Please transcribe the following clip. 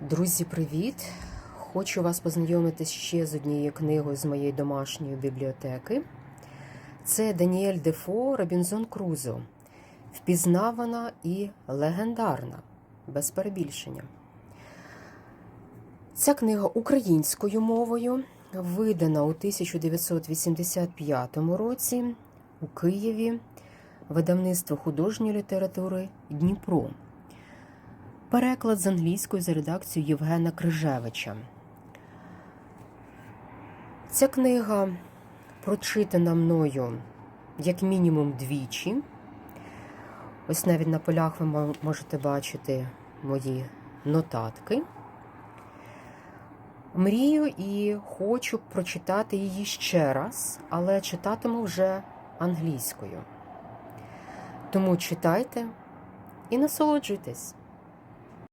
Друзі, привіт! Хочу вас познайомити ще з однією книгою з моєї домашньої бібліотеки. Це Даніель Дефо Робінзон Крузо. Впізнавана і легендарна, без перебільшення. Ця книга українською мовою видана у 1985 році у Києві видавництво художньої літератури Дніпро. Переклад з англійської за редакцією Євгена Крижевича. Ця книга прочитана мною як мінімум двічі. Ось навіть на полях ви можете бачити мої нотатки. Мрію і хочу прочитати її ще раз, але читатиму вже англійською. Тому читайте і насолоджуйтесь.